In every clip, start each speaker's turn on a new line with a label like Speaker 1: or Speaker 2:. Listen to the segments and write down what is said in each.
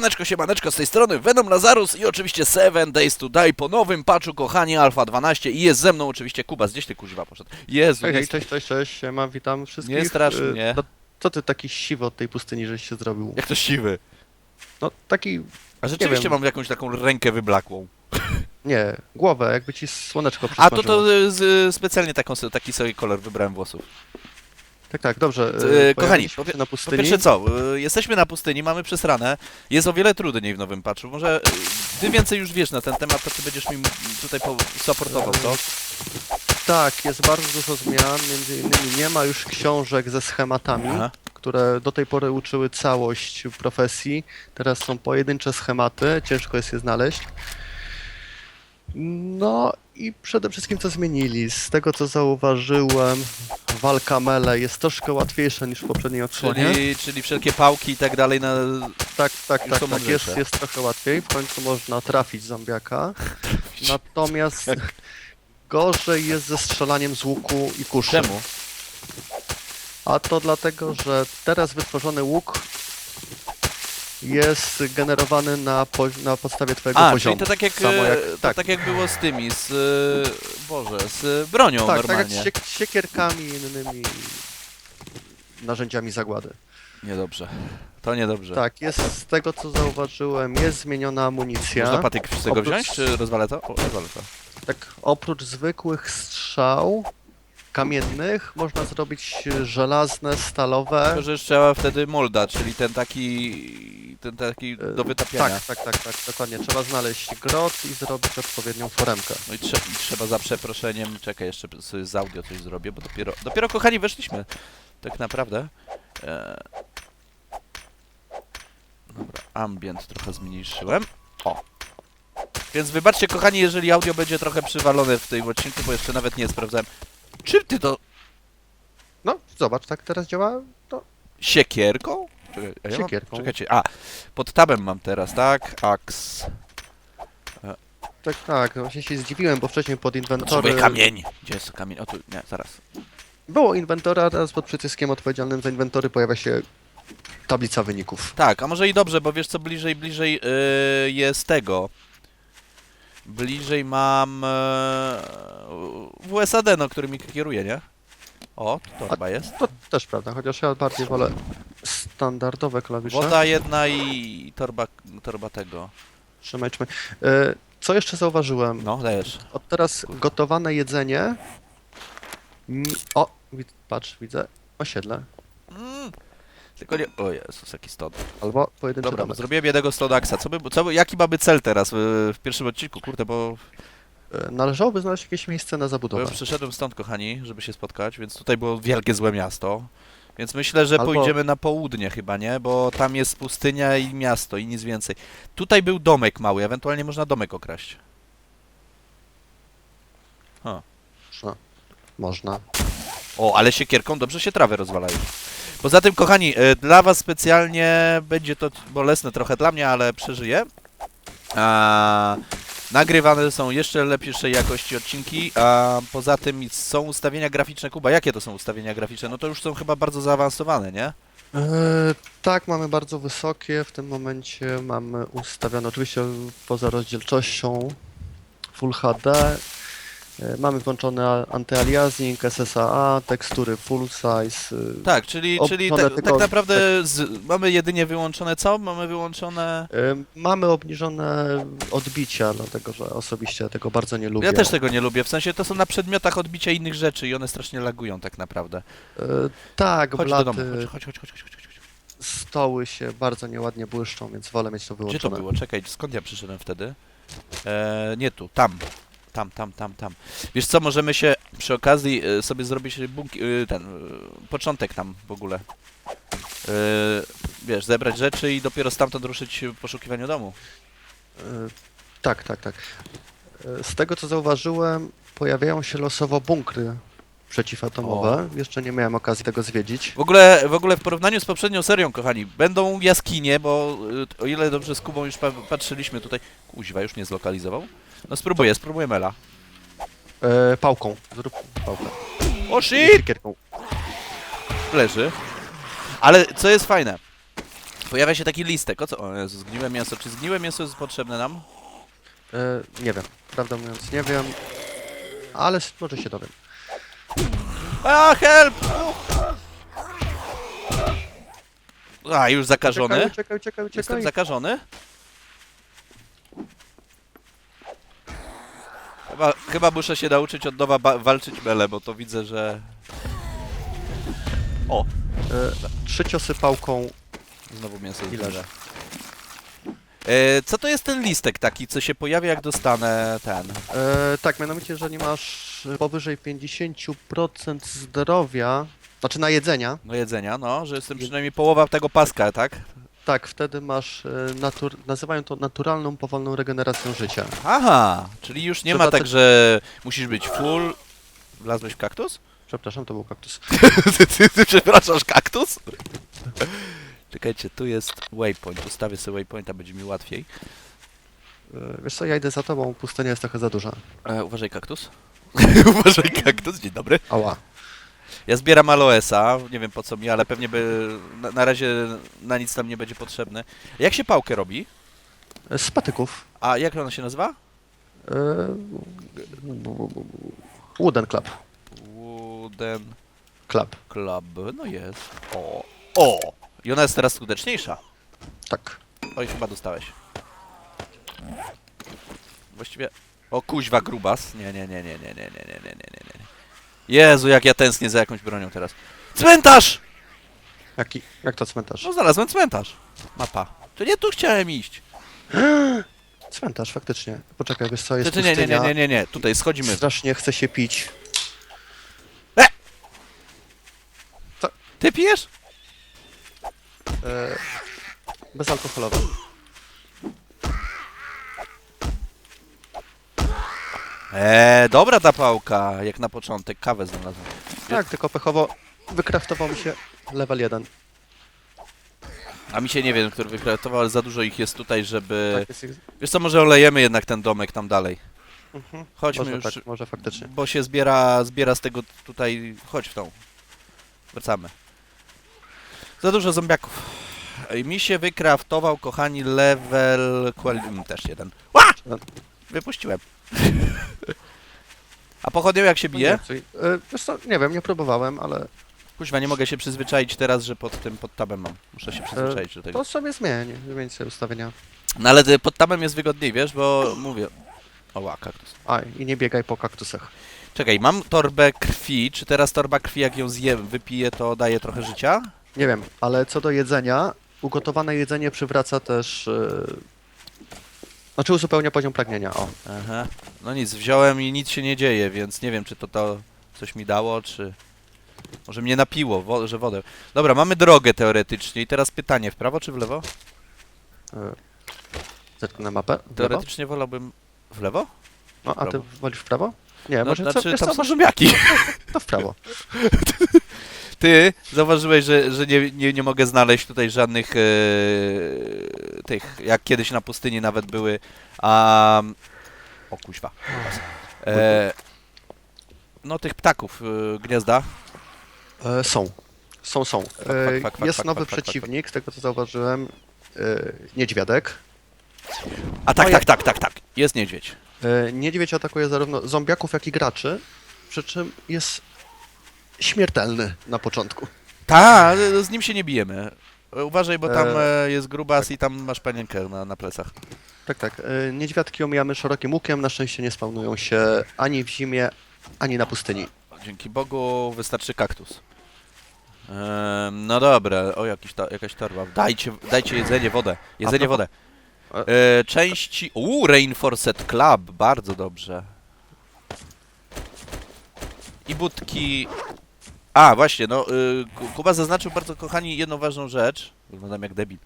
Speaker 1: Siemaneczko, siemaneczko, z tej strony Venom Lazarus i oczywiście 7 Days to Die po nowym patchu, kochani, Alpha 12 i jest ze mną oczywiście Kuba, gdzieś ty kuźwa poszedł? Jezu,
Speaker 2: Hej, hej,
Speaker 1: jest...
Speaker 2: cześć, cześć, cześć, siema, witam wszystkich.
Speaker 1: Nie strasz
Speaker 2: E,
Speaker 1: mnie.
Speaker 2: No, co ty taki siwy od tej pustyni, żeś się zrobił?
Speaker 1: jak to siwy.
Speaker 2: No taki,
Speaker 1: A rzeczywiście mam jakąś taką rękę wyblakłą.
Speaker 2: nie, głowę, jakby ci słoneczko
Speaker 1: A to
Speaker 2: przysmażyło.
Speaker 1: to y, z, specjalnie taką, taki sobie kolor wybrałem włosów.
Speaker 2: Tak, tak, dobrze.
Speaker 1: E,
Speaker 2: e,
Speaker 1: kochani, po
Speaker 2: na
Speaker 1: Po pierwsze co, y, jesteśmy na pustyni, mamy przesrane, jest o wiele trudniej w nowym patchu, może ty więcej już wiesz na ten temat, to ty będziesz mi tutaj po- supportował, co?
Speaker 2: Tak, jest bardzo dużo zmian, między innymi nie ma już książek ze schematami,
Speaker 1: Aha.
Speaker 2: które do tej pory uczyły całość profesji. Teraz są pojedyncze schematy, ciężko jest je znaleźć. No i przede wszystkim co zmienili? Z tego co zauważyłem, walka mele jest troszkę łatwiejsza niż w poprzedniej odsłonie.
Speaker 1: Czyli, czyli wszelkie pałki i tak dalej na...
Speaker 2: Tak, tak,
Speaker 1: Już
Speaker 2: tak,
Speaker 1: są
Speaker 2: tak jest, jest trochę łatwiej. W końcu można trafić zombiaka. Natomiast gorzej jest ze strzelaniem z łuku i kuszy.
Speaker 1: Czemu?
Speaker 2: A to dlatego, że teraz wytworzony łuk jest generowany na, po, na podstawie twojego
Speaker 1: A,
Speaker 2: poziomu.
Speaker 1: czyli to tak jak,
Speaker 2: Samo
Speaker 1: e,
Speaker 2: jak
Speaker 1: to
Speaker 2: tak.
Speaker 1: tak jak było z tymi, z... e, Boże, z bronią
Speaker 2: tak, tak
Speaker 1: normalnie.
Speaker 2: jak z siek siekierkami i innymi narzędziami zagłady.
Speaker 1: Niedobrze. To niedobrze.
Speaker 2: Tak, jest z tego co zauważyłem, jest zmieniona amunicja.
Speaker 1: Można patyk z tego
Speaker 2: Oprócz-
Speaker 1: wziąć, czy rozwalę to? O, rozwalę to.
Speaker 2: Tak, oprócz zwykłych strzał kamiennych można zrobić żelazne, stalowe.
Speaker 1: Tylko, że już trzeba wtedy molda, czyli ten taki... Ten taki do wytapiania.
Speaker 2: Tak, tak, tak, tak, dokładnie. Trzeba znaleźć grot i zrobić odpowiednią foremkę.
Speaker 1: No i, trze i trzeba za przeproszeniem... Czekaj, jeszcze sobie z audio coś zrobię, bo dopiero... Dopiero, kochani, weszliśmy. Tak naprawdę. E... Dobra, ambient trochę zmniejszyłem. O. Więc wybaczcie, kochani, jeżeli audio będzie trochę przywalone w tym odcinku, bo jeszcze nawet nie sprawdzałem. Czym ty to...
Speaker 2: No, zobacz, tak teraz działa. To
Speaker 1: Siekierką? Czekaj, a ja
Speaker 2: Siekierką.
Speaker 1: Mam, czekajcie, a, pod tabem mam teraz, tak? Ax.
Speaker 2: tak, tak. Właśnie się zdziwiłem, bo wcześniej pod inwentory.
Speaker 1: Potrzebuję kamień. Gdzie jest kamień? O tu, nie, zaraz.
Speaker 2: Było inwentora, a teraz pod przyciskiem odpowiedzialnym za inwentory pojawia się tablica wyników.
Speaker 1: Tak, a może i dobrze, bo wiesz co, bliżej, bliżej yy, jest tego. Bliżej mam yy, WSAD, no, który mi kieruje, nie? O, to
Speaker 2: A-
Speaker 1: chyba jest.
Speaker 2: To też prawda, chociaż ja bardziej wolę standardowe klawisze.
Speaker 1: Woda jedna i torba, torba tego.
Speaker 2: Trzymaj, trzymaj. E, Co jeszcze zauważyłem?
Speaker 1: No, dajesz.
Speaker 2: Od teraz gotowane jedzenie. O, wid- patrz, widzę osiedle.
Speaker 1: Mm. Tylko nie... O Jezus, jaki stod.
Speaker 2: Albo pojedynczy
Speaker 1: Dobra,
Speaker 2: domek.
Speaker 1: zrobiłem jednego Stodaxa. Co by, co by, jaki mamy cel teraz w, w pierwszym odcinku? Kurde, bo,
Speaker 2: E, Należałoby znaleźć jakieś miejsce na
Speaker 1: bo ja
Speaker 2: zabudowę.
Speaker 1: przyszedłem stąd, kochani, żeby się spotkać, więc tutaj było wielkie złe miasto. Więc myślę, że
Speaker 2: Albo-
Speaker 1: pójdziemy na południe chyba, nie? Bo tam jest pustynia i miasto i nic więcej. Tutaj był domek mały, ewentualnie można domek okraść.
Speaker 2: No, można.
Speaker 1: O, ale siekierką dobrze się trawę rozwalają. Poza tym, kochani, e, dla was specjalnie będzie to bolesne trochę dla mnie, ale przeżyję. A, nagrywane są jeszcze lepszej jakości odcinki, a poza tym są ustawienia graficzne. Kuba, jakie to są ustawienia graficzne? No to już są chyba bardzo zaawansowane, nie?
Speaker 2: E, tak, mamy bardzo wysokie. W tym momencie mamy ustawione oczywiście poza rozdzielczością Full HD. E, mamy włączone antyaliasing, SSAA, tekstury full size. e,
Speaker 1: Tak, czyli, czyli tak,
Speaker 2: tylko-
Speaker 1: tak naprawdę z, mamy jedynie wyłączone co? Mamy wyłączone...
Speaker 2: e, Mamy obniżone odbicia, dlatego że osobiście tego bardzo nie lubię.
Speaker 1: Ja też tego nie lubię, w sensie to są na przedmiotach odbicia innych rzeczy i one strasznie lagują tak naprawdę.
Speaker 2: E, tak,
Speaker 1: Chodź do
Speaker 2: blaty,
Speaker 1: domu, chodź, chodź, chodź, chodź, chodź, chodź.
Speaker 2: stoły się bardzo nieładnie błyszczą, więc wolę mieć to
Speaker 1: Gdzie
Speaker 2: wyłączone.
Speaker 1: to było? Czekaj, skąd ja przyszedłem wtedy? E, nie tu, tam. Tam, tam, tam, tam. Wiesz co, możemy się przy okazji e, sobie zrobić bunki, e, ten, e, początek tam w ogóle. Wiesz, zebrać rzeczy i dopiero stamtąd ruszyć w poszukiwaniu domu.
Speaker 2: E, Tak, tak, tak. E, Z tego co zauważyłem, pojawiają się losowo bunkry przeciwatomowe. Jeszcze nie miałem okazji tego zwiedzić.
Speaker 1: W ogóle, w ogóle w porównaniu z poprzednią serią, kochani, będą jaskinie, bo y, o ile dobrze z Kubą już pa patrzyliśmy tutaj... Kuźwa, już nie zlokalizował? No spróbuję, spróbuję Mela.
Speaker 2: E, pałką. Zrób pałkę.
Speaker 1: O shit!
Speaker 2: siekierką.
Speaker 1: Leży. Ale co jest fajne? Pojawia się taki listek. O co? O Jezu, zgniłe mięso. Czy zgniłe mięso jest potrzebne nam?
Speaker 2: E, nie wiem, prawdę mówiąc nie wiem, ale s- może się dowiem.
Speaker 1: A, help! A, już zakażony?
Speaker 2: Uciekaj, uciekaj, uciekaj,
Speaker 1: Jestem zakażony? Chyba, chyba muszę się nauczyć od nowa walczyć mele, bo to widzę, że... O!
Speaker 2: E, trzy ciosy pałką.
Speaker 1: Znowu mięso
Speaker 2: I leży.
Speaker 1: E, co to jest ten listek taki, co się pojawia jak dostanę ten?
Speaker 2: E, tak, mianowicie, jeżeli masz powyżej 50% zdrowia, znaczy na jedzenia,
Speaker 1: No jedzenia, no, że jestem przynajmniej połowa tego paska, tak?
Speaker 2: Tak, wtedy masz, e, natur, nazywają to naturalną, powolną regeneracją życia.
Speaker 1: Aha, czyli już nie ma
Speaker 2: Trzeba
Speaker 1: tak,
Speaker 2: te-
Speaker 1: że musisz być full... Wlazłeś w kaktus?
Speaker 2: Przepraszam, to był kaktus.
Speaker 1: ty, ty, ty przepraszasz kaktus? Czekajcie, tu jest waypoint. Ustawię sobie waypointa, będzie mi łatwiej.
Speaker 2: E, wiesz co, ja idę za tobą, pustynia jest trochę za duża.
Speaker 1: E, uważaj kaktus. uważaj kaktus, dzień dobry.
Speaker 2: Ała.
Speaker 1: Ja zbieram aloesa, nie wiem po co mi, ale pewnie by na, na razie na nic tam nie będzie potrzebne. Jak się pałkę robi?
Speaker 2: Z patyków.
Speaker 1: A jak ona się nazywa?
Speaker 2: E, Wooden Club.
Speaker 1: Wooden
Speaker 2: Club.
Speaker 1: Club. No jest. O. O! I ona jest teraz skuteczniejsza.
Speaker 2: Tak.
Speaker 1: Oj, chyba dostałeś. Właściwie... O, kuźwa, grubas. Nie, nie, nie, nie, nie, nie, nie, nie, nie, nie, nie. Jezu, jak ja tęsknię za jakąś bronią teraz. Cmentarz!
Speaker 2: Jaki, jak to cmentarz?
Speaker 1: No, znalazłem cmentarz. Mapa. To nie tu chciałem iść.
Speaker 2: Cmentarz, faktycznie. Poczekaj, wiesz co, jest
Speaker 1: Czy, nie, nie, nie,
Speaker 2: pustynia.
Speaker 1: nie, nie, nie. Tutaj schodzimy.
Speaker 2: Strasznie chce się pić.
Speaker 1: Ty pijesz?
Speaker 2: E, bezalkoholowe.
Speaker 1: Eee, dobra ta pałka. Jak na początek. Kawę znalazłem.
Speaker 2: Tak, tylko pechowo wykraftował mi się level 1.
Speaker 1: A mi się nie wiem, który wykratował, ale za dużo ich jest tutaj, żeby...
Speaker 2: Tak, jest, ich-
Speaker 1: Wiesz co, może olejemy jednak ten domek tam dalej.
Speaker 2: mhm.
Speaker 1: Chodźmy
Speaker 2: może
Speaker 1: już,
Speaker 2: tak, może faktycznie.
Speaker 1: bo się zbiera, zbiera z tego tutaj... Chodź w tą. Wracamy. Za dużo zombiaków. Ej, Mi się wykraftował, kochani, level... Mm, też jeden. Ła! Wypuściłem. A pochodnią jak się bije?
Speaker 2: nie, e, wiesz co, nie wiem, nie próbowałem, ale
Speaker 1: Kuźwa, nie mogę się przyzwyczaić teraz, że pod tym, pod tabem mam. Muszę się przyzwyczaić do tego.
Speaker 2: to sobie zmień, zmień sobie ustawienia.
Speaker 1: No ale y, pod tabem jest wygodniej, wiesz, bo mówię... O, ła, kaktus.
Speaker 2: A, i nie biegaj po kaktusach.
Speaker 1: Czekaj, mam torbę krwi. Czy teraz torba krwi, jak ją zjem, wypiję, to daje trochę życia?
Speaker 2: Nie wiem, ale co do jedzenia, ugotowane jedzenie przywraca też... E, znaczy uzupełnia poziom pragnienia, o.
Speaker 1: Aha. No nic, wziąłem i nic się nie dzieje, więc nie wiem, czy to, to coś mi dało, czy... Może mnie napiło, wo że wodę. Dobra, mamy drogę teoretycznie i teraz pytanie, w prawo czy w lewo?
Speaker 2: E, zerknę na mapę. W lewo?
Speaker 1: Teoretycznie wolałbym... W lewo?
Speaker 2: No, a ty wolisz w prawo? Nie,
Speaker 1: No,
Speaker 2: może co,
Speaker 1: znaczy,
Speaker 2: wiesz
Speaker 1: tam
Speaker 2: co,
Speaker 1: są
Speaker 2: może
Speaker 1: zombiaki.
Speaker 2: to w prawo.
Speaker 1: Ty zauważyłeś, że, że nie, nie, nie mogę znaleźć tutaj żadnych e, tych, jak kiedyś na pustyni nawet były, a... O kuźwa. E, no tych ptaków, e, gniazda.
Speaker 2: E, są. Są, są. E,
Speaker 1: fak, fak,
Speaker 2: jest
Speaker 1: fak,
Speaker 2: nowy
Speaker 1: fak, fak,
Speaker 2: przeciwnik, z tego co zauważyłem. E, niedźwiadek.
Speaker 1: A tak,
Speaker 2: No
Speaker 1: tak, tak, tak, tak, jest niedźwiedź.
Speaker 2: E, niedźwiedź atakuje zarówno zombiaków, jak i graczy, przy czym jest śmiertelny na początku.
Speaker 1: Ta, e, z nim się nie bijemy. Uważaj, bo tam
Speaker 2: E,
Speaker 1: e, jest grubas i tam masz panienkę na, na plecach.
Speaker 2: Tak, tak. E, niedźwiadki omijamy szerokim łukiem, na szczęście nie spawnują się ani w zimie, ani na pustyni.
Speaker 1: Dzięki Bogu wystarczy kaktus. Em, no dobra, o jakiś ta, jakaś torba. Dajcie, dajcie jedzenie, wodę. Jedzenie, wodę. E, części... Uuu, Reinforced Club, bardzo dobrze. I budki... A, właśnie, no, y, Ku- Kuba zaznaczył bardzo, kochani, jedną ważną rzecz. Wyglądam jak debil.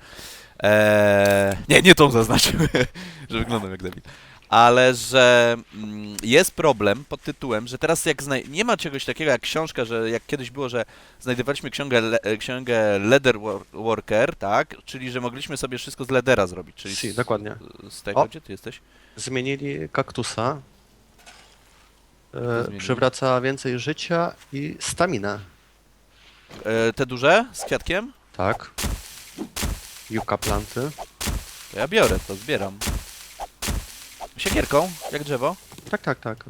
Speaker 1: Eee, nie, nie tą zaznaczył, że wyglądam jak debil. Ale że mm, jest problem pod tytułem, że teraz jak znaj- nie ma czegoś takiego jak książka, że jak kiedyś było, że znajdowaliśmy księgę, le- księgę Leather Wor- Worker, tak? Czyli, że mogliśmy sobie wszystko z ledera zrobić. Czyli
Speaker 2: Si,
Speaker 1: z,
Speaker 2: dokładnie.
Speaker 1: z tego,
Speaker 2: O.
Speaker 1: gdzie ty jesteś?
Speaker 2: Zmienili kaktusa. E, przywraca więcej życia i staminę.
Speaker 1: E, te duże z kwiatkiem?
Speaker 2: Tak. Juka planty.
Speaker 1: To ja biorę, to zbieram. Siekierką, jak drzewo.
Speaker 2: Tak, tak, tak.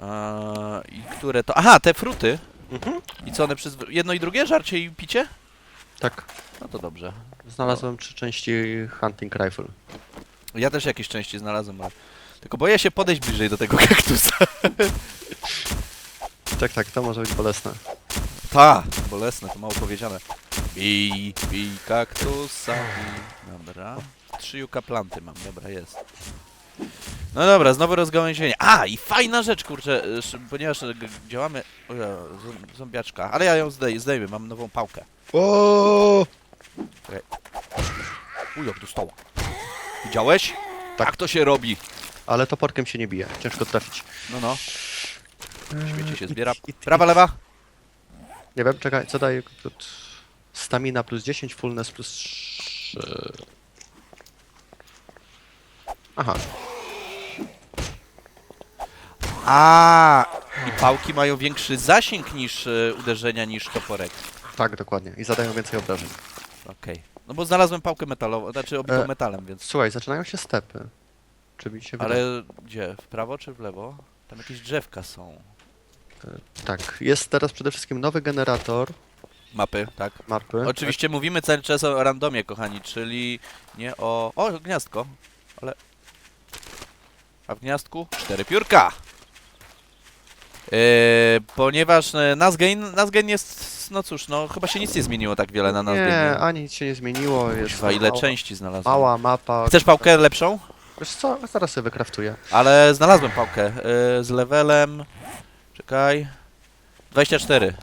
Speaker 1: Eee, I które to... Aha, te fruty.
Speaker 2: Mhm.
Speaker 1: I co one przyzwy... Jedno i drugie? Żarcie i picie?
Speaker 2: Tak.
Speaker 1: No to dobrze.
Speaker 2: Znalazłem trzy części hunting rifle.
Speaker 1: Ja też jakieś części znalazłem, ale... Tylko boję się podejść bliżej do tego kaktusa.
Speaker 2: Tak, tak, to może być bolesne.
Speaker 1: Ta, bolesne, to mało powiedziane. Bij, bij kaktusa, bij. Dobra. Trzy juka planty mam, dobra, jest. No dobra, znowu rozgałęzienie. A, i fajna rzecz, kurczę, sz- ponieważ g- działamy... O, ja, zom- zombiaczka, ale ja ją zdej, zdejmę, mam nową pałkę.
Speaker 2: O!
Speaker 1: Uj, jak do stołu. Widziałeś?
Speaker 2: Tak.
Speaker 1: Tak to się robi.
Speaker 2: Ale toporkiem się nie bije, ciężko trafić.
Speaker 1: No, no, śmiecie się zbiera.
Speaker 2: I- i-
Speaker 1: Prawa, lewa?
Speaker 2: Nie wiem, czekaj, co daje? Stamina plus 10, fullness plus 3. Aha,
Speaker 1: A, i pałki mają większy zasięg niż y, uderzenia niż toporek.
Speaker 2: tak, dokładnie. I zadają więcej obrażeń.
Speaker 1: Okej. No bo znalazłem pałkę metalową, znaczy obitą
Speaker 2: E,
Speaker 1: metalem, więc...
Speaker 2: Słuchaj, zaczynają się stepy. Czy mi się wydaje?
Speaker 1: Ale gdzie? W prawo czy w lewo? Tam jakieś drzewka są.
Speaker 2: Tak, jest teraz przede wszystkim nowy generator
Speaker 1: Mapy, tak.
Speaker 2: mapy.
Speaker 1: Oczywiście mówimy cały czas o randomie, kochani, czyli nie o... O, gniazdko, ale... A w gniazdku? Cztery piórka! Yy, ponieważ e, Nazgain, Nazgain jest, no cóż, no chyba się nic nie zmieniło tak wiele na
Speaker 2: Nie,
Speaker 1: Nazgainie.
Speaker 2: ani nic się nie zmieniło. Jest
Speaker 1: Kuźwa, ile
Speaker 2: mała,
Speaker 1: części znalazłem.
Speaker 2: mała mapa.
Speaker 1: Chcesz pałkę lepszą?
Speaker 2: Wiesz co, zaraz sobie wykraftuję.
Speaker 1: Ale znalazłem pałkę yy, z levelem... Czekaj... 24.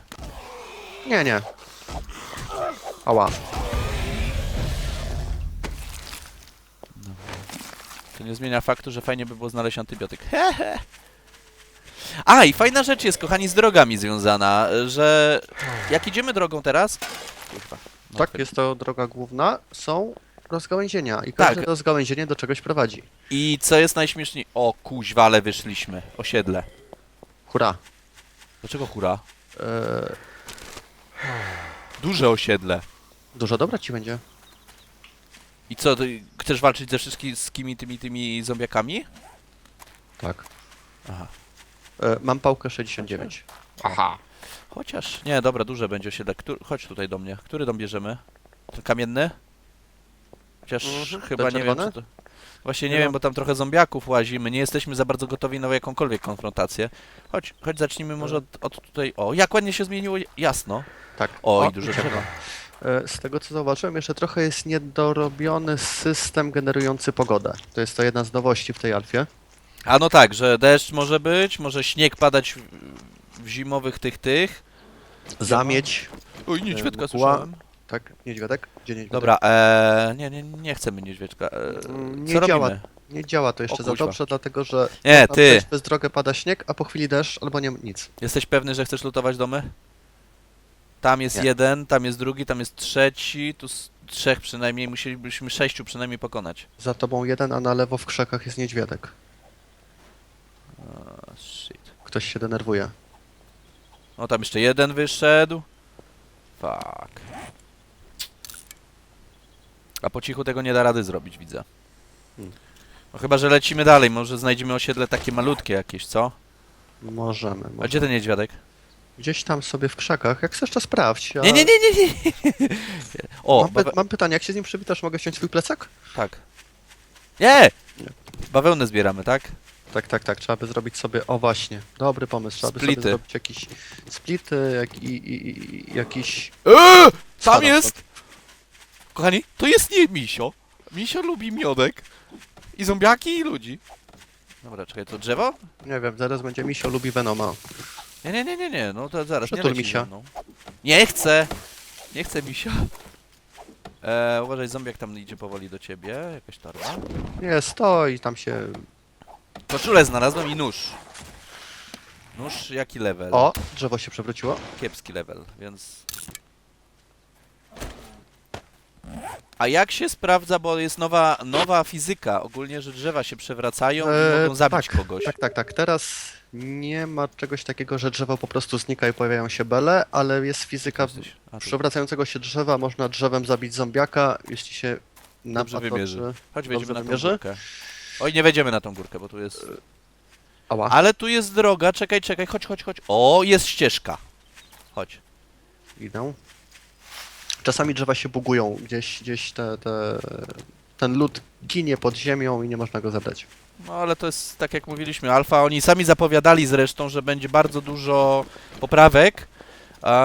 Speaker 2: Nie, nie. Ała.
Speaker 1: To nie zmienia faktu, że fajnie by było znaleźć antybiotyk. Hehe. A, i fajna rzecz jest, kochani, z drogami związana, że jak idziemy drogą teraz... Kurwa. No,
Speaker 2: Tak, jest to droga główna. Są rozgałęzienia i każde
Speaker 1: Tak.
Speaker 2: rozgałęzienie do czegoś prowadzi.
Speaker 1: I co jest najśmieszniej... O, kuźwa, ale wyszliśmy. Osiedle.
Speaker 2: Hurra.
Speaker 1: Dlaczego hura?
Speaker 2: Eee,
Speaker 1: Duże osiedle.
Speaker 2: dużo dobra ci będzie.
Speaker 1: I co, ty chcesz walczyć ze wszystkimi tymi, tymi zombiakami?
Speaker 2: Tak.
Speaker 1: Aha.
Speaker 2: E, mam pałkę 69.
Speaker 1: Aha. Chociaż... Nie, dobra, duże będzie osiedle. Któ... Chodź tutaj do mnie. Który dom bierzemy? Ten kamienny? Chociaż
Speaker 2: Mhm.
Speaker 1: chyba nie wiem, czy to... Właśnie nie
Speaker 2: Nie
Speaker 1: wiem,
Speaker 2: ma-
Speaker 1: bo tam trochę zombiaków łazi. My nie jesteśmy za bardzo gotowi na jakąkolwiek konfrontację. Chodź, chodź zacznijmy może od, od tutaj... O, jak ładnie się zmieniło jasno.
Speaker 2: Tak.
Speaker 1: O, i duże
Speaker 2: ciemno. E, Z tego co zauważyłem, jeszcze trochę jest niedorobiony system generujący pogodę. To jest to jedna z nowości w tej alfie.
Speaker 1: A no tak, że deszcz może być, może śnieg padać w, w zimowych tych tych.
Speaker 2: Zamieć.
Speaker 1: Oj, niedźwiadka
Speaker 2: mgła.
Speaker 1: słyszałem.
Speaker 2: Tak, niedźwiadek? Gdzie niedźwiadek?
Speaker 1: Dobra, e, nie, nie, nie chcemy niedźwiadka. E,
Speaker 2: Mm,
Speaker 1: co
Speaker 2: nie działa.
Speaker 1: robimy?
Speaker 2: Nie działa to jeszcze
Speaker 1: O
Speaker 2: za
Speaker 1: kuźwa.
Speaker 2: dobrze, dlatego że
Speaker 1: Nie, ty,
Speaker 2: przejść przez drogę pada śnieg, a po chwili deszcz albo nie nic.
Speaker 1: jesteś pewny, że chcesz lutować domy? Tam jest
Speaker 2: Nie.
Speaker 1: jeden, tam jest drugi, tam jest trzeci, tu z trzech przynajmniej, musielibyśmy sześciu przynajmniej pokonać.
Speaker 2: Za tobą jeden, a na lewo w krzakach jest niedźwiadek.
Speaker 1: O, shit.
Speaker 2: Ktoś się denerwuje.
Speaker 1: O, tam jeszcze jeden wyszedł. Fuck. A po cichu tego nie da rady zrobić, widzę.
Speaker 2: Hmm.
Speaker 1: No chyba, że lecimy dalej, może znajdziemy osiedle takie malutkie jakieś, co?
Speaker 2: Możemy.
Speaker 1: A
Speaker 2: możemy.
Speaker 1: gdzie ten niedźwiadek?
Speaker 2: Gdzieś tam sobie w krzakach, jak chcesz to sprawdź. Ja...
Speaker 1: Nie, nie, nie, nie, nie. O,
Speaker 2: Mam, py-
Speaker 1: bawe...
Speaker 2: mam pytanie, jak się z nim przywitasz, mogę wziąć swój plecak?
Speaker 1: tak. Nie!
Speaker 2: Nie.
Speaker 1: Bawełnę zbieramy, tak?
Speaker 2: Tak, tak, tak, trzeba by zrobić sobie, o właśnie, dobry pomysł, trzeba by
Speaker 1: Splity.
Speaker 2: sobie zrobić jakiś splity, jak, i, i, i jakiś...
Speaker 1: Eee, tam
Speaker 2: Spadam
Speaker 1: jest! Kochani, to jest nie Misio. Misio lubi miodek. I zombiaki, i ludzi. Dobra, czekaj, to drzewo?
Speaker 2: Nie wiem, zaraz będzie Misio lubi Venoma.
Speaker 1: Nie, nie, nie, nie, nie, no to zaraz, nie
Speaker 2: Przytul
Speaker 1: leci
Speaker 2: misia.
Speaker 1: ze mną. Nie chcę! Nie chcę misia. E, uważaj, zombiak tam idzie powoli do ciebie, jakaś torba.
Speaker 2: Nie, stoi, tam się...
Speaker 1: Koszulę znalazłem i nóż. Nóż jaki level?
Speaker 2: O, drzewo się przewróciło.
Speaker 1: Kiepski level, więc... A jak się sprawdza, bo jest nowa, nowa fizyka ogólnie, że drzewa się przewracają i
Speaker 2: E,
Speaker 1: mogą zabić
Speaker 2: tak,
Speaker 1: kogoś.
Speaker 2: Tak, tak, tak. Teraz nie ma czegoś takiego, że drzewo po prostu znika i pojawiają się bele, ale jest fizyka
Speaker 1: Jesteś- a, tu.
Speaker 2: przewracającego się drzewa. Można drzewem zabić zombiaka, jeśli się
Speaker 1: Dobrze
Speaker 2: napad
Speaker 1: wymierzy. Chodź, wejdziemy
Speaker 2: dobrze
Speaker 1: na tą
Speaker 2: wymierzy?
Speaker 1: górkę. Oj, nie wejdziemy na tą górkę, bo tu jest...
Speaker 2: Ała.
Speaker 1: Ale tu jest droga, czekaj, czekaj, chodź, chodź, chodź. O, jest ścieżka. Chodź.
Speaker 2: Idę. Czasami drzewa się bugują, gdzieś, gdzieś te, te, ten lód ginie pod ziemią i nie można go zebrać.
Speaker 1: No ale to jest tak jak mówiliśmy, Alfa, oni sami zapowiadali zresztą, że będzie bardzo dużo poprawek,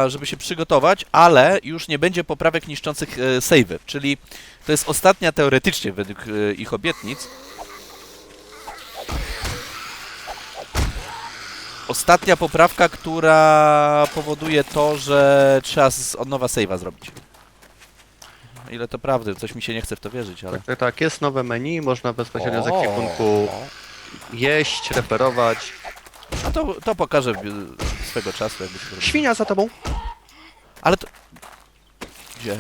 Speaker 1: żeby się przygotować, ale już nie będzie poprawek niszczących e, savey, czyli to jest ostatnia teoretycznie według e, ich obietnic. Ostatnia poprawka, która powoduje to, że trzeba od nowa save'a zrobić. Ile to prawdy, coś mi się nie chce w to wierzyć, ale...
Speaker 2: Tak, tak, tak. Jest nowe menu, można bezpośrednio z
Speaker 1: O.
Speaker 2: ekwipunku jeść, reperować.
Speaker 1: No to, to pokażę w- swego czasu, jakby się to.
Speaker 2: Świnia za tobą.
Speaker 1: Ale to... Gdzie?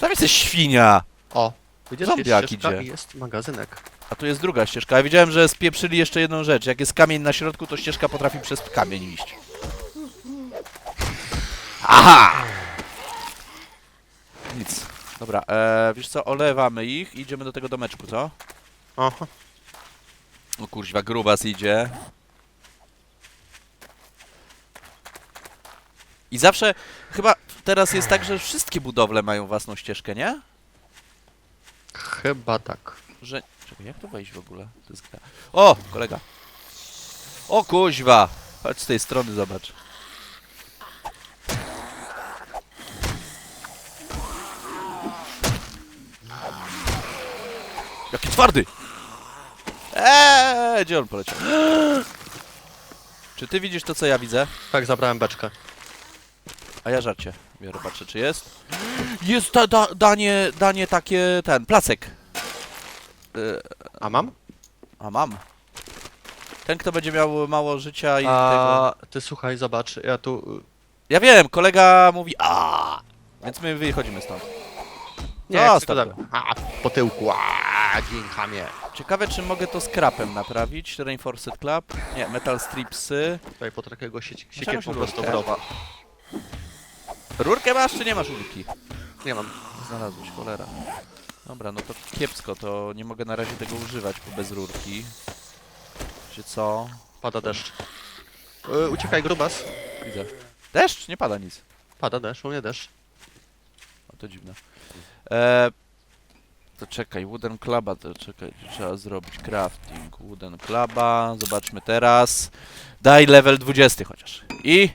Speaker 1: Tam jesteś świnia!
Speaker 2: O, widzisz, jest
Speaker 1: Zombiak
Speaker 2: ścieżka
Speaker 1: idzie.
Speaker 2: i jest magazynek.
Speaker 1: A tu jest druga ścieżka. Ja widziałem, że spieprzyli jeszcze jedną rzecz. Jak jest kamień na środku, to ścieżka potrafi przez kamień iść. Aha! Nic. Dobra, e, wiesz co, olewamy ich i idziemy do tego domeczku, co?
Speaker 2: Aha.
Speaker 1: O kurwa, grubas idzie. I zawsze, chyba teraz jest tak, że wszystkie budowle mają własną ścieżkę, nie?
Speaker 2: Chyba tak.
Speaker 1: Że... Czekaj, jak to wejść w ogóle? To jest gra. O, kolega. O kuźwa! Chodź z tej strony, zobacz. Twardy! Eee, gdzie on poleciał? Czy ty widzisz to, co ja widzę?
Speaker 2: Tak, zabrałem beczkę.
Speaker 1: A ja żarcie. Biorę, patrzę, czy jest. Jest da, da, danie, danie takie, ten, placek.
Speaker 2: A mam?
Speaker 1: A mam. Ten, kto będzie miał mało życia i tego...
Speaker 2: A ty słuchaj, zobacz, ja tu...
Speaker 1: Ja wiem, kolega mówi a, Więc my wychodzimy stąd.
Speaker 2: Nie, jak
Speaker 1: stop
Speaker 2: tylko dam. A, po tyłku, a.
Speaker 1: Ciekawe, czy mogę to scrapem naprawić. Reinforced Club. Nie, Metal Stripsy.
Speaker 2: Tutaj po takiego sieci, prosto w
Speaker 1: rurkę? Rurkę masz, czy nie masz rurki?
Speaker 2: Nie mam.
Speaker 1: Znalazłeś, cholera. Dobra, no to kiepsko, to nie mogę na razie tego używać, bo bez rurki. Czy co?
Speaker 2: Pada deszcz. Y, uciekaj, grubas.
Speaker 1: Widzę. Deszcz? Nie pada nic.
Speaker 2: Pada deszcz, u mnie deszcz.
Speaker 1: O, to dziwne. E, to czekaj, Wooden Cluba, to czekaj, trzeba zrobić crafting. Wooden Cluba, zobaczmy teraz. Daj level 20 chociaż. I...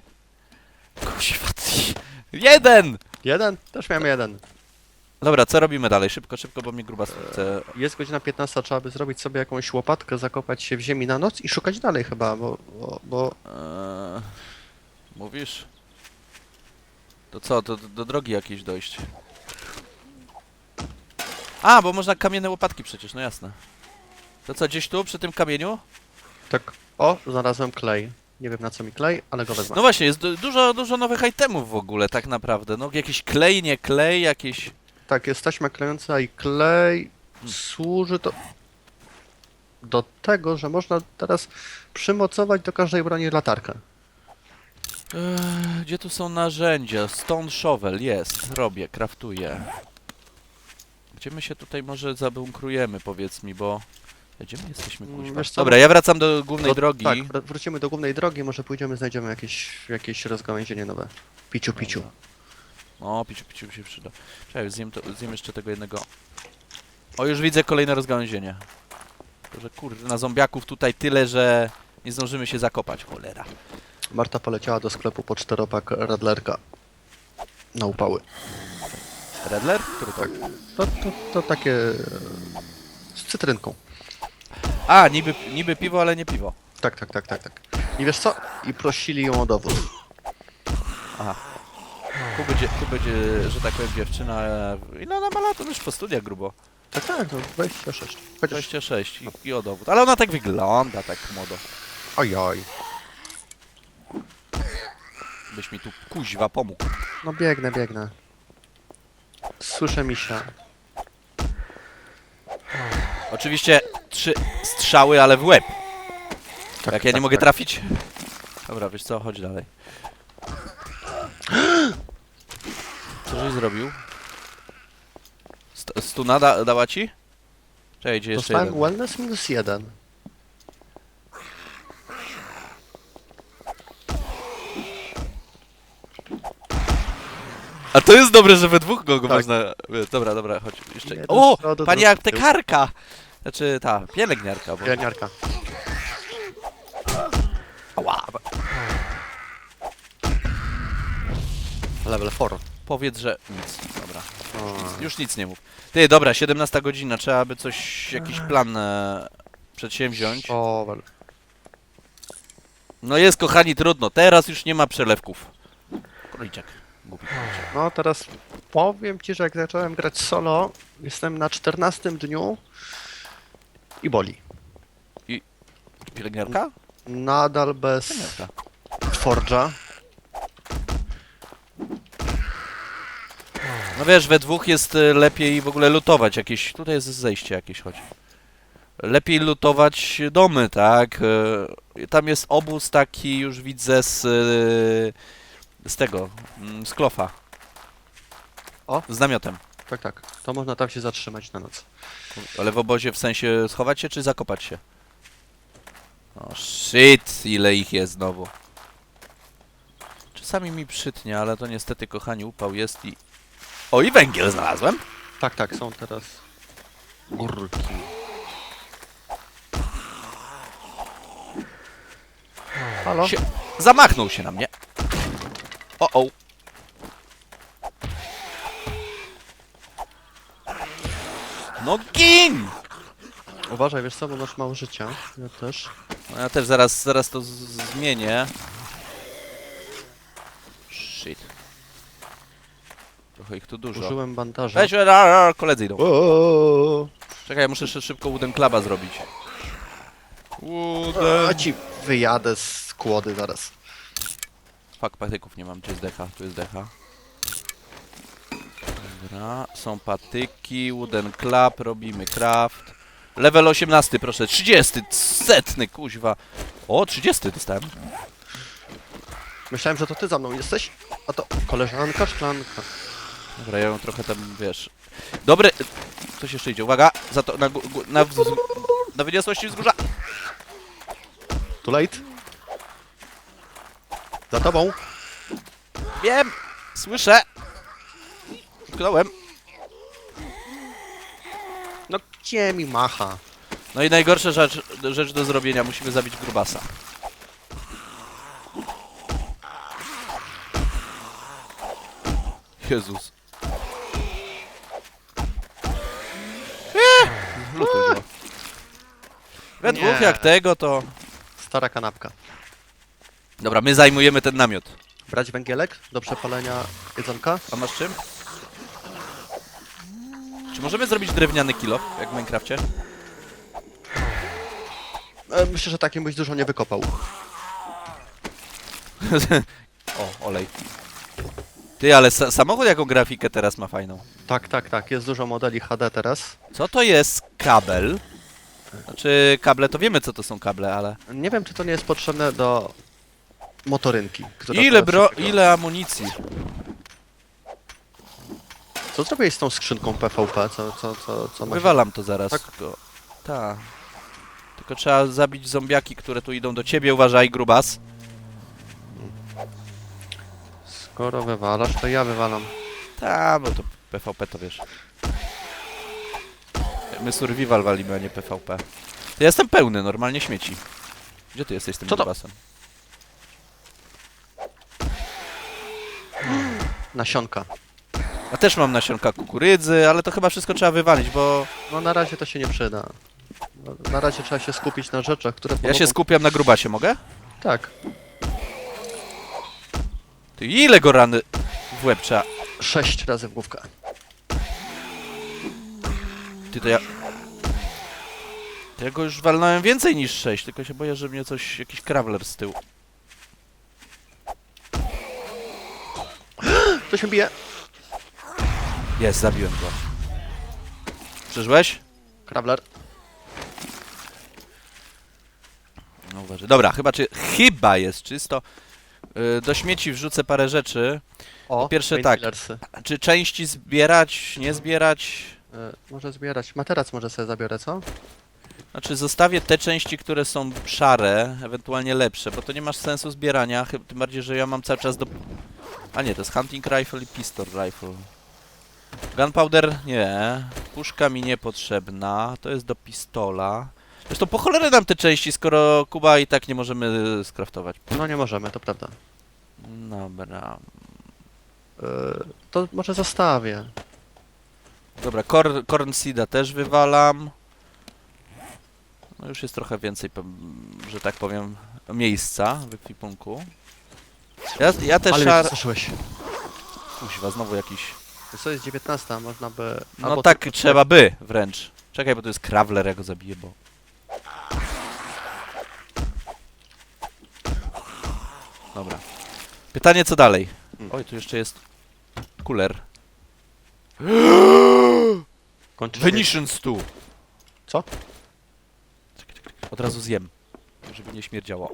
Speaker 1: Kuźwa, ty- jeden!
Speaker 2: Jeden? Też miałem jeden.
Speaker 1: Dobra, co robimy dalej? Szybko, szybko, bo mnie gruba chce...
Speaker 2: Jest godzina 15, trzeba by zrobić sobie jakąś łopatkę, zakopać się w ziemi na noc i szukać dalej chyba, bo... bo, bo...
Speaker 1: Eee, mówisz? To co, to do, drogi jakiejś dojść. A, bo można kamienne łopatki przecież, no jasne. To co, gdzieś tu, przy tym kamieniu?
Speaker 2: Tak, o, znalazłem klej. Nie wiem na co mi klej, ale go wezmę.
Speaker 1: No właśnie, jest du- dużo, dużo nowych itemów w ogóle, tak naprawdę. No jakiś klej, nie klej, jakieś...
Speaker 2: Tak, jest taśma klejąca i klej służy to do tego, że można teraz przymocować do każdej broni latarkę.
Speaker 1: Eee, gdzie tu są narzędzia? Stone shovel, jest, robię, craftuję. Gdzie my się tutaj może zabunkrujemy, powiedz mi, bo... Gdzie my jesteśmy,
Speaker 2: Mm,
Speaker 1: kuźwa?
Speaker 2: wiesz co,
Speaker 1: Dobra, ja wracam do głównej drogi.
Speaker 2: Tak, wr- wrócimy do głównej drogi, może pójdziemy, znajdziemy jakieś, jakieś rozgałęzienie nowe. Piciu, piciu.
Speaker 1: O, piciu, piciu się przyda. Czekaj, zjem, to, zjem jeszcze tego jednego. O, już widzę kolejne rozgałęzienie. To, że kurde, na zombiaków tutaj tyle, że nie zdążymy się zakopać, cholera.
Speaker 2: Marta poleciała do sklepu po czteropak Radlerka. Na upały.
Speaker 1: Redler? Który to?
Speaker 2: To, to, to takie... e, z cytrynką.
Speaker 1: A, niby, niby piwo, ale nie piwo.
Speaker 2: Tak, tak, tak, tak, tak. I wiesz co? I prosili ją o dowód.
Speaker 1: Aha. Tu będzie, tu będzie, że tak powiem, dziewczyna... e, Ile ona ma lat? Już po studiach grubo.
Speaker 2: Tak, tak, no 26. Chociaż...
Speaker 1: 26 i, i o dowód. Ale ona tak wygląda, tak młodo.
Speaker 2: Ojoj.
Speaker 1: Byś mi tu kuźwa pomógł.
Speaker 2: No biegnę, biegnę. Słyszę misia.
Speaker 1: Oczywiście trzy strzały, ale w łeb.
Speaker 2: Tak,
Speaker 1: Jak ja nie
Speaker 2: tak,
Speaker 1: mogę
Speaker 2: tak.
Speaker 1: trafić? Dobra, wiesz co, chodź dalej. Co żeś zrobił? St stuna da dała ci? Czekaj, gdzie jeszcze
Speaker 2: Dostałem
Speaker 1: jeden?
Speaker 2: wellness minus jeden.
Speaker 1: A to jest dobre, że we dwóch go
Speaker 2: Tak.
Speaker 1: można... Dobra, dobra, chodź. Jeszcze...
Speaker 2: Jeden
Speaker 1: O!
Speaker 2: z przodu,
Speaker 1: Pani
Speaker 2: drugi z tyłu.
Speaker 1: aptekarka! Znaczy ta, pielęgniarka, bo...
Speaker 2: Pielęgniarka.
Speaker 1: Ała.
Speaker 2: Level 4.
Speaker 1: Powiedz, że nic. Dobra.
Speaker 2: O,
Speaker 1: Już nic nie mów. Ty, dobra, 17 godzina, trzeba by coś, jakiś plan e, przedsięwziąć. No jest, kochani, trudno. Teraz już nie ma przelewków. Króliczek. Króliczek.
Speaker 2: No teraz powiem ci, że jak zacząłem grać solo, jestem na 14 dniu i boli.
Speaker 1: Pielęgniarka?
Speaker 2: Nadal bez
Speaker 1: Pielęgniarka.
Speaker 2: Forge'a.
Speaker 1: No wiesz, we dwóch jest e, lepiej w ogóle lutować jakieś... Tutaj jest zejście jakieś, chodź. Lepiej lutować domy, tak? E, Tam jest obóz taki, już widzę, z... e, Z tego, mm, z klofa.
Speaker 2: O.
Speaker 1: Z namiotem.
Speaker 2: Tak, tak. To można tam się zatrzymać na noc.
Speaker 1: Ale w obozie w sensie schować się czy zakopać się? O shit, ile ich jest znowu. Czasami mi przytnie, ale to niestety kochani upał jest i... O i węgiel znalazłem!
Speaker 2: Tak, tak, są teraz górki. Halo?
Speaker 1: Sie... Zamachnął się na mnie. O o. No gin!
Speaker 2: Uważaj, wiesz co, bo masz mało życia. Ja też.
Speaker 1: No ja też zaraz, zaraz to zmienię. Shit. Trochę ich tu dużo.
Speaker 2: Użyłem bandaża.
Speaker 1: Weź, ra, ra, koledzy idą.
Speaker 2: O,
Speaker 1: Czekaj, ja muszę szy- szybko Wooden Cluba zrobić.
Speaker 2: A
Speaker 1: Wooden...
Speaker 2: ci wyjadę z kłody zaraz.
Speaker 1: Fuck, patyków nie mam. Gdzie jest decha? Tu jest decha. Dobra, są patyki, Wooden Club, robimy craft. Level 18, proszę. 30, setny, kuźwa. O, 30 dostałem.
Speaker 2: Myślałem, że to ty za mną jesteś, a to koleżanka szklanka.
Speaker 1: Dobra, ja ją trochę tam, wiesz... Dobry... Coś jeszcze idzie, uwaga! Za to, na, gó- gó- na, wz- na wyniosłości wzgórza!
Speaker 2: Too late. Za tobą.
Speaker 1: Wiem! Słyszę! Utknąłem.
Speaker 2: No gdzie mi macha?
Speaker 1: No i najgorsza rzecz, rzecz do zrobienia, musimy zabić grubasa. Jezus. Eee. We
Speaker 2: Nie.
Speaker 1: dwóch jak tego to...
Speaker 2: Stara kanapka.
Speaker 1: Dobra, my zajmujemy ten namiot.
Speaker 2: Brać węgielek do przepalenia jedzonka?
Speaker 1: A masz czym? Czy możemy zrobić drewniany kilo, jak w Minecrafcie?
Speaker 2: E, myślę, że takim byś dużo nie wykopał.
Speaker 1: o, olej. Ty, ale sa samochód jaką grafikę teraz ma fajną.
Speaker 2: Tak, tak, tak. Jest dużo modeli HD teraz.
Speaker 1: Co to jest kabel? Znaczy, kable to wiemy co to są kable, ale...
Speaker 2: Nie wiem, czy to nie jest potrzebne do motorynki. która
Speaker 1: Ile bro... ile amunicji?
Speaker 2: Co zrobiłeś z tą skrzynką PvP? Co, co, co, co masz?
Speaker 1: Wywalam to zaraz.
Speaker 2: Tak?
Speaker 1: Tylko... Ta. Tylko trzeba zabić zombiaki, które tu idą do ciebie, uważaj, grubas.
Speaker 2: Skoro wywalasz, to ja wywalam.
Speaker 1: Ta, bo to PvP to wiesz. My survival walimy, a nie PvP. To ja jestem pełny, normalnie śmieci. Gdzie ty jesteś z tym
Speaker 2: Co to?
Speaker 1: grubasem?
Speaker 2: Nasionka.
Speaker 1: Ja też mam nasionka kukurydzy, ale to chyba wszystko trzeba wywalić, bo
Speaker 2: No na razie to się nie przyda. No, Na razie trzeba się skupić na rzeczach, które
Speaker 1: ja
Speaker 2: pomogą...
Speaker 1: się skupiam na grubasie, mogę?
Speaker 2: Tak.
Speaker 1: Ty ile go rany w łeb trzeba?
Speaker 2: Sześć razy w główkę.
Speaker 1: Ty to ja... To ja go już walnąłem więcej niż 6, tylko się boję, że mnie coś, jakiś krawler z tyłu.
Speaker 2: To się bije.
Speaker 1: Jest, zabiłem go. Przeżyłeś?
Speaker 2: Krawler.
Speaker 1: No uważaj. Dobra, chyba czy... Chyba jest czysto. Y, Do śmieci wrzucę parę rzeczy.
Speaker 2: O,
Speaker 1: pierwsze tak.
Speaker 2: painkillersy.
Speaker 1: Czy części zbierać, nie zbierać?
Speaker 2: E, może zbierać. Materac może sobie zabiorę, co?
Speaker 1: Znaczy zostawię te części, które są szare, ewentualnie lepsze, bo to nie masz sensu zbierania, chyb- tym bardziej, że ja mam cały czas do... A nie, to jest hunting rifle i pistol rifle. Gunpowder? Nie. Puszka mi niepotrzebna, to jest do pistola. Zresztą po cholerę nam te części, skoro Kuba i tak nie możemy skraftować.
Speaker 2: No nie możemy, to prawda.
Speaker 1: Dobra.
Speaker 2: E, to może zostawię.
Speaker 1: Dobra, corn, corn seeda też wywalam. No już jest trochę więcej, że tak powiem, miejsca w ekwipunku. Ja, ja też
Speaker 2: Ale
Speaker 1: szar...
Speaker 2: przestraszyłeś.
Speaker 1: Kuźwa, znowu jakiś...
Speaker 2: To jest 19, można by...
Speaker 1: No
Speaker 2: albo
Speaker 1: tak
Speaker 2: tylko-
Speaker 1: trzeba by, wręcz. Czekaj, bo to jest Krawler, ja go zabiję, bo... Dobra. Pytanie, co dalej?
Speaker 2: Hmm.
Speaker 1: Oj, tu jeszcze jest... Cooler.
Speaker 2: Kończysz
Speaker 1: Venetian Stew!
Speaker 2: Co?
Speaker 1: Czekaj, czekaj, czekaj. Od razu zjem, żeby nie śmierdziało.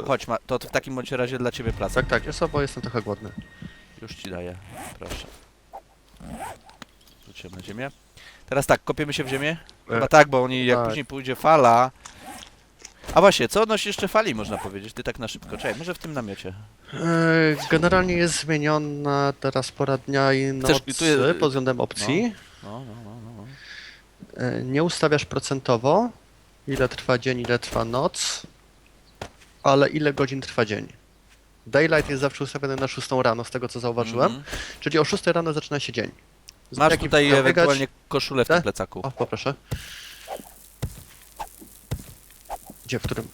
Speaker 2: E,
Speaker 1: Chodź, ma, to w takim bądź razie dla ciebie placek.
Speaker 2: Tak, tak, jest bo jestem trochę głodny.
Speaker 1: Już ci daję, proszę. Rzuciłem na ziemię. Teraz tak, kopiemy się w ziemię? Chyba
Speaker 2: E,
Speaker 1: tak, bo oni, jak
Speaker 2: tak.
Speaker 1: później pójdzie fala... A właśnie, co odnosi jeszcze fali, można powiedzieć? Ty tak na szybko. Czekaj, może w tym namiocie.
Speaker 2: E, Generalnie jest zmieniona teraz pora dnia i
Speaker 1: Chcesz-
Speaker 2: nocy
Speaker 1: tu jest-
Speaker 2: pod względem opcji.
Speaker 1: No, no, no, no. no.
Speaker 2: E, Nie ustawiasz procentowo, ile trwa dzień, ile trwa noc, ale ile godzin trwa dzień. Daylight jest zawsze ustawiony na 6 rano, z tego co zauważyłem,
Speaker 1: Mhm.
Speaker 2: czyli o 6 rano zaczyna się dzień. Z
Speaker 1: Masz tutaj
Speaker 2: biegać-
Speaker 1: ewentualnie koszulę w tym
Speaker 2: Te?
Speaker 1: plecaku.
Speaker 2: O, poproszę. Gdzie, w którym?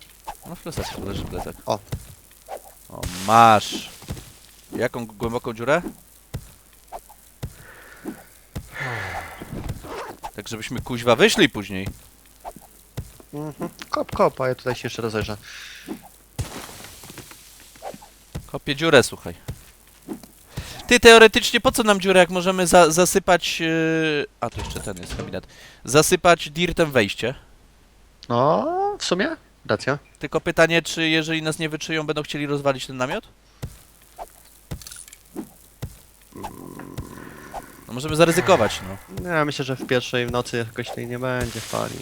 Speaker 1: No w plecaku leży plecak.
Speaker 2: O.
Speaker 1: O, masz. Jaką głęboką dziurę? Tak, żebyśmy kuźwa wyszli później.
Speaker 2: Mhm. Kop, kop, a ja tutaj się jeszcze rozejrzę.
Speaker 1: Kopię dziurę, słuchaj. Ty, teoretycznie po co nam dziurę, jak możemy za zasypać... Yy... A, tu jeszcze ten jest kabinet. Zasypać dirtem wejście.
Speaker 2: No, w sumie? Racja.
Speaker 1: Tylko pytanie, czy jeżeli nas nie wyczują, będą chcieli rozwalić ten namiot? No możemy zaryzykować, no.
Speaker 2: Ja myślę, że w pierwszej w nocy jakoś tej nie będzie fali.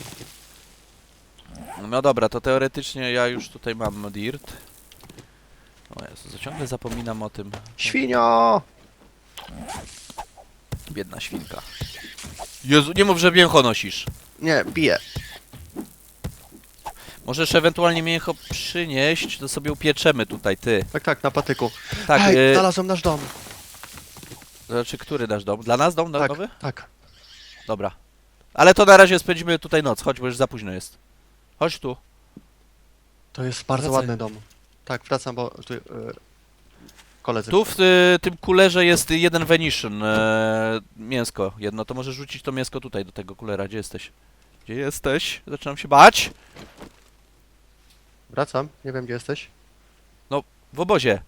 Speaker 1: No dobra, to teoretycznie ja już tutaj mam dirt. O Jezu, ciągle zapominam o tym.
Speaker 2: Świnio!
Speaker 1: Biedna świnka. Jezu, nie mów, że mięcho nosisz.
Speaker 2: Nie, bije.
Speaker 1: Możesz ewentualnie mięcho przynieść, to sobie upieczemy tutaj, ty.
Speaker 2: Tak, tak, na patyku.
Speaker 1: Tak,
Speaker 2: Ej,
Speaker 1: e,
Speaker 2: znalazłem nasz dom.
Speaker 1: znaczy, który nasz dom? Dla nas dom
Speaker 2: Tak,
Speaker 1: nowy?
Speaker 2: tak.
Speaker 1: Dobra. Ale to na razie spędzimy tutaj noc, chodź, bo już za późno jest. Chodź tu.
Speaker 2: To jest bardzo
Speaker 1: Wracaj.
Speaker 2: ładny dom. Tak, wracam, bo tu... E, koledzy.
Speaker 1: Tu w y, tym kulerze jest jeden Venetian, e, mięsko jedno, to możesz rzucić to mięsko tutaj do tego kulera, gdzie jesteś? Gdzie jesteś? Zaczynam się bać.
Speaker 2: Wracam, nie wiem gdzie jesteś.
Speaker 1: W obozie,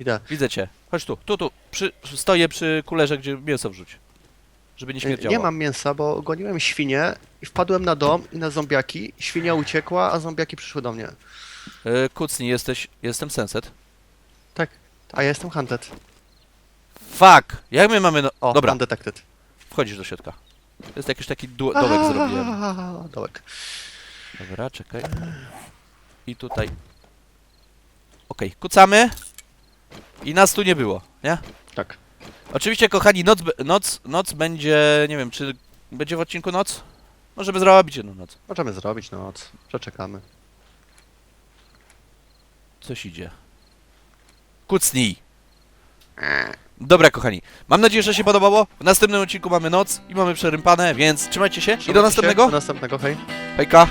Speaker 2: Idę.
Speaker 1: widzę cię. Chodź tu, tu, tu. Przy, stoję przy kulerze, gdzie mięso wrzuć. Żeby nie
Speaker 2: E,
Speaker 1: śmierdziało.
Speaker 2: Nie mam mięsa, bo goniłem świnię i wpadłem na dom i na zombiaki. Świnia uciekła, a zombiaki przyszły do mnie.
Speaker 1: E, kucnij, jesteś, jestem senset.
Speaker 2: Tak, a ja jestem hunted.
Speaker 1: Fuck! Jak my mamy no...
Speaker 2: O,
Speaker 1: Dobra,
Speaker 2: undetected.
Speaker 1: wchodzisz do środka. Jest jakiś taki du- dołek zrobiłem.
Speaker 2: Aaa, Dołek.
Speaker 1: Dobra, czekaj. I tutaj. Okej, kucamy. I nas tu nie było, nie?
Speaker 2: Tak.
Speaker 1: Oczywiście, kochani, noc, noc, noc będzie, nie wiem, czy będzie w odcinku noc? Możemy zrobić jedną noc.
Speaker 2: Możemy zrobić noc. Przeczekamy.
Speaker 1: Coś idzie. Kucnij. Dobra, kochani. Mam nadzieję, że się podobało. W następnym odcinku mamy noc i mamy przerympane, więc trzymajcie się i do
Speaker 2: Trzymajcie się,
Speaker 1: następnego.
Speaker 2: Do następnego, hej.
Speaker 1: Hejka.